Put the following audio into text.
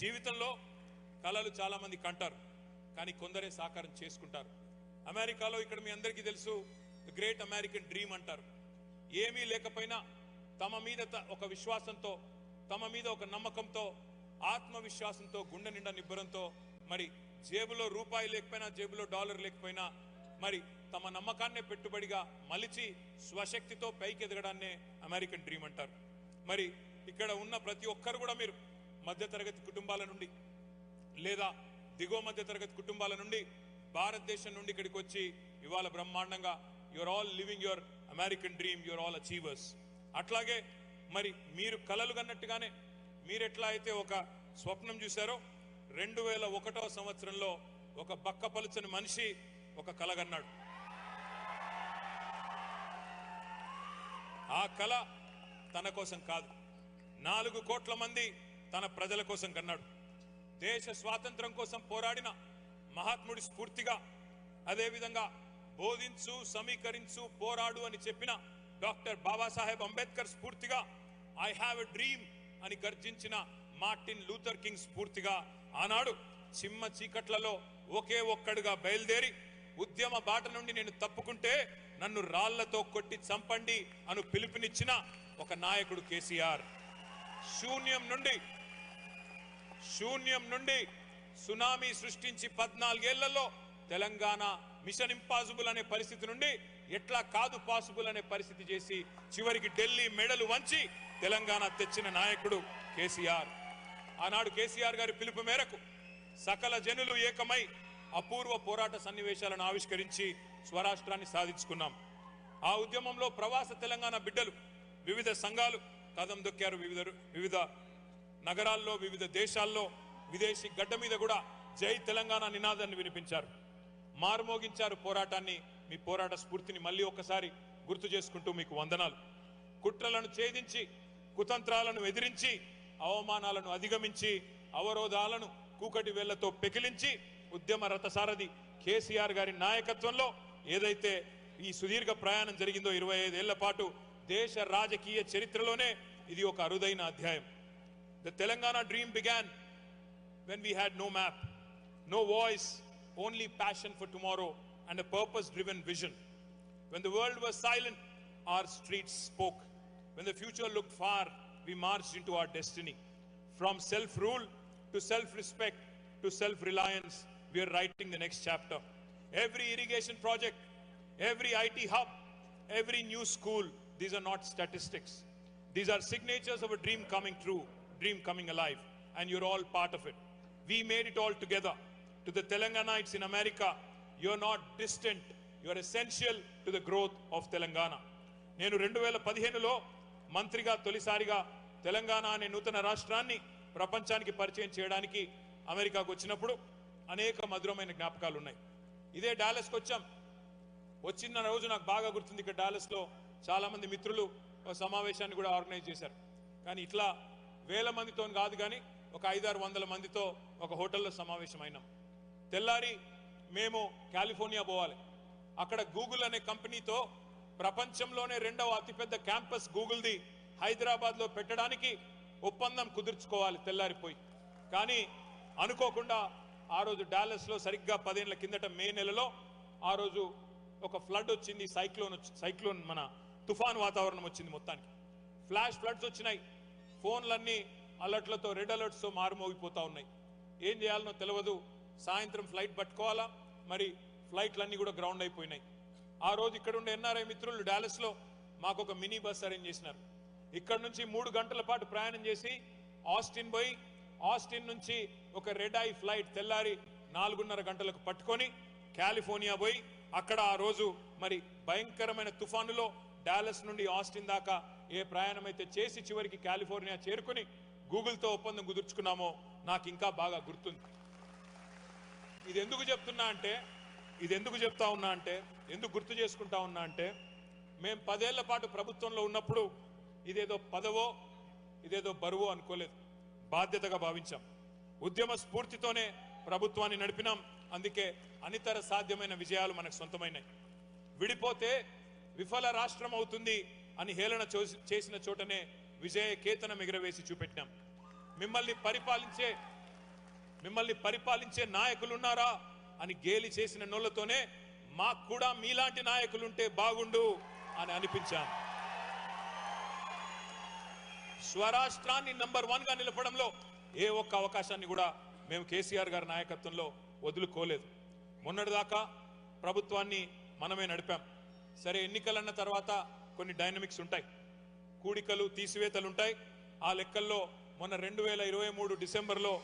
జీవితంలో కళలు చాలా మంది కంటారు కానీ కొందరే సాకారం చేసుకుంటారు. అమెరికాలో ఇక్కడ మీ అందరికీ తెలుసు గ్రేట్ అమెరికన్ డ్రీమ్ అంటారు. ఏమీ లేకపోయినా తమ మీద త- ఒక విశ్వాసంతో తమ మీద ఒక నమ్మకంతో ఆత్మవిశ్వాసంతో గుండె నిండా నిబ్బరంతో మరి జేబులో రూపాయి లేకపోయినా జేబులో డాలర్ లేకపోయినా మరి తమ నమ్మకాన్నే పెట్టుబడిగా మలిచి స్వశక్తితో పైకి ఎదగడాన్నే అమెరికన్ డ్రీమ్ అంటారు. మరి ఇక్కడ ఉన్న ప్రతి ఒక్కరు కూడా మీరు మధ్యతరగతి కుటుంబాల నుండి లేదా దిగువ మధ్య తరగతి కుటుంబాల నుండి భారతదేశం నుండి ఇక్కడికి వచ్చి ఇవాళ బ్రహ్మాండంగా your all living your American dream your all achievers అట్లాగే మరి మీరు కలలు కన్నట్టుగానే మీరు ఎట్లా అయితే ఒక స్వప్నం చూశారో రెండు వేల ఒకటో సంవత్సరంలో ఒక బక్క పలుచని మనిషి ఒక కలగన్నాడు ఆ కళ తన కోసం కాదు. నాలుగు కోట్ల మంది తన ప్రజల కోసం కన్నాడు. దేశ స్వాతంత్రం కోసం పోరాడిన మహాత్ముడి స్ఫూర్తిగా అదేవిధంగా బోధించు సమీకరించు పోరాడు అని చెప్పిన డాక్టర్ బాబాసాహెబ్ అంబేద్కర్ స్ఫూర్తిగా ఐ హ్యావ్ ఎ డ్రీమ్ అని గర్జించిన మార్టిన్ లూథర్ కింగ్ స్ఫూర్తిగా ఆనాడు చిమ్మ చీకట్లలో ఒకే ఒక్కడుగా బయలుదేరి ఉద్యమ బాట నుండి నేను తప్పుకుంటే నన్ను రాళ్ళతో కొట్టి చంపండి అను పిలుపునిచ్చిన ఒక నాయకుడు కేసీఆర్. శూన్యం నుండి శూన్యం నుండి సునామీ సృష్టించి పద్నాలుగేళ్ళలో తెలంగాణ మిషన్ ఇంపాసిబుల్ అనే పరిస్థితి నుండి ఎట్లా కాదు పాసిబుల్ అనే పరిస్థితి చేసి చివరికి ఢిల్లీ మెడలు వంచి తెలంగాణ తెచ్చిన నాయకుడు కేసీఆర్. ఆనాడు కేసీఆర్ గారి పిలుపు మేరకు సకల జనులు ఏకమై అపూర్వ పోరాట సన్నివేశాలను ఆవిష్కరించి స్వరాష్ట్రాన్ని సాధించుకున్నాం. ఆ ఉద్యమంలో ప్రవాస తెలంగాణ బిడ్డలు వివిధ సంఘాలు కదం దొక్కారు వివిధ వివిధ నగరాల్లో వివిధ దేశాల్లో విదేశీ గడ్డ మీద కూడా జై తెలంగాణ నినాదాన్ని వినిపించారు. మారుమోగించారు పోరాటాన్ని. మీ పోరాట స్ఫూర్తిని మళ్ళీ ఒకసారి గుర్తు చేసుకుంటూ మీకు వందనాలు. కుట్రలను ఛేదించి కుతంత్రాలను ఎదిరించి అవమానాలను అధిగమించి అవరోధాలను కూకటి వేళ్ళతో పెకిలించి ఉద్యమ రథసారథి కేసీఆర్ గారి నాయకత్వంలో ఏదైతే ఈ సుదీర్ఘ ప్రయాణం జరిగిందో ఇరవై ఐదేళ్ళ పాటు దేశ రాజకీయ చరిత్రలోనే ఇది ఒక అరుదైన అధ్యాయం. The Telangana dream began when we had no map, no voice, only passion for tomorrow and a purpose driven vision. When the world was silent, our streets spoke. When the future looked far, we marched into our destiny. From self rule to self respect to self reliance, we are writing the next chapter. Every irrigation project, every IT hub, every new school, these are not statistics. These are signatures of a dream coming true. Dream coming alive, and you're all part of it. We made it all together. To the Telanganites in America, you're not distant, you're essential to the growth of Telangana. నేను రెండు వేల పదిహేనులో మంత్రిగా తొలిసారిగా తెలంగాణ అనే నూతన రాష్ట్రాన్ని ప్రపంచానికి పరిచయం చేయడానికి అమెరికాకు వచ్చినప్పుడు అనేక మధురమైన జ్ఞాపకాలు ఉన్నాయి ఇదే డాలస్కి వచ్చాం వచ్చిన రోజు నాకు బాగా గుర్తుంది ఇక్కడ డాలస్లో చాలామంది మిత్రులు సమావేశాన్ని కూడా ఆర్గనైజ్ చేశారు కానీ ఇట్లా వేల మందితో కాదు కానీ ఒక ఐదారు వందల మందితో ఒక హోటల్లో సమావేశం అయినాం తెల్లారి మేము కాలిఫోర్నియా పోవాలి. అక్కడ గూగుల్ అనే కంపెనీతో ప్రపంచంలోనే రెండవ అతిపెద్ద క్యాంపస్ గూగుల్ది హైదరాబాద్లో పెట్టడానికి ఒప్పందం కుదుర్చుకోవాలి తెల్లారిపోయి కానీ అనుకోకుండా ఆ రోజు డాలస్లో సరిగ్గా పదేళ్ళ కిందట మే నెలలో ఆ రోజు ఒక ఫ్లడ్ వచ్చింది సైక్లోన్ వచ్చి సైక్లోన్ మన తుఫాన్ వాతావరణం వచ్చింది మొత్తానికి. ఫ్లాష్ ఫ్లడ్స్ వచ్చినాయి. ఫోన్లన్నీ అలర్ట్లతో రెడ్ అలర్ట్స్తో మారుమోగిపోతూ ఉన్నాయి. ఏం చేయాలనో తెలియదు సాయంత్రం ఫ్లైట్ పట్టుకోవాలా? మరి ఫ్లైట్లన్నీ కూడా గ్రౌండ్ అయిపోయినాయి. ఆ రోజు ఇక్కడ ఉండే ఎన్ఆర్ఐ మిత్రులు డాలస్లో మాకు ఒక మినీ బస్ అరేంజ్ చేసినారు. ఇక్కడ నుంచి మూడు గంటల పాటు ప్రయాణం చేసి ఆస్టిన్ పోయి ఆస్టిన్ నుంచి ఒక రెడ్ ఐ ఫ్లైట్ తెల్లారి నాలుగున్నర గంటలకు పట్టుకొని కాలిఫోర్నియా పోయి అక్కడ ఆ రోజు మరి భయంకరమైన తుఫానులో డాలస్ నుండి ఆస్టిన్ దాకా ఏ ప్రయాణం అయితే చేసి చివరికి కాలిఫోర్నియా చేరుకుని గూగుల్తో ఒప్పందం కుదుర్చుకున్నామో నాకు ఇంకా బాగా గుర్తుంది. ఇది ఎందుకు చెప్తున్నా అంటే ఇది ఎందుకు చెప్తా ఉన్నా అంటే ఎందుకు గుర్తు చేసుకుంటా ఉన్నా అంటే మేము పదేళ్ళ పాటు ప్రభుత్వంలో ఉన్నప్పుడు ఇదేదో పదవో ఇదేదో బరువో అనుకోలేదు. బాధ్యతగా భావించాం. ఉద్యమ స్ఫూర్తితోనే ప్రభుత్వాన్ని నడిపినాం. అందుకే అనితర సాధ్యమైన విజయాలు మనకు సొంతమైనాయి. విడిపోతే విఫల రాష్ట్రం అవుతుంది అని హేళన చేసిన చోటనే విజయ కేతనం ఎగరవేసి చూపెట్టాం మిమ్మల్ని పరిపాలించే మిమ్మల్ని పరిపాలించే నాయకులున్నారా అని గేలి చేసిన నోళ్ళతోనే మాకు కూడా మీలాంటి నాయకులుంటే బాగుండు అని అనిపించాను స్వరాష్ట్రాన్ని నంబర్ వన్గా నిలపడంలో ఏ ఒక్క అవకాశాన్ని కూడా మేము కేసీఆర్ గారి నాయకత్వంలో వదులుకోలేదు. మొన్నటిదాకా ప్రభుత్వాన్ని మనమే నడిపాం. సరే ఎన్నికలన్న తర్వాత కొన్ని డైనమిక్స్ ఉంటాయి. కూడికలు తీసివేతలు ఉంటాయి. ఆ లెక్కల్లో మొన్న రెండు వేల ఇరవై మూడు డిసెంబర్లో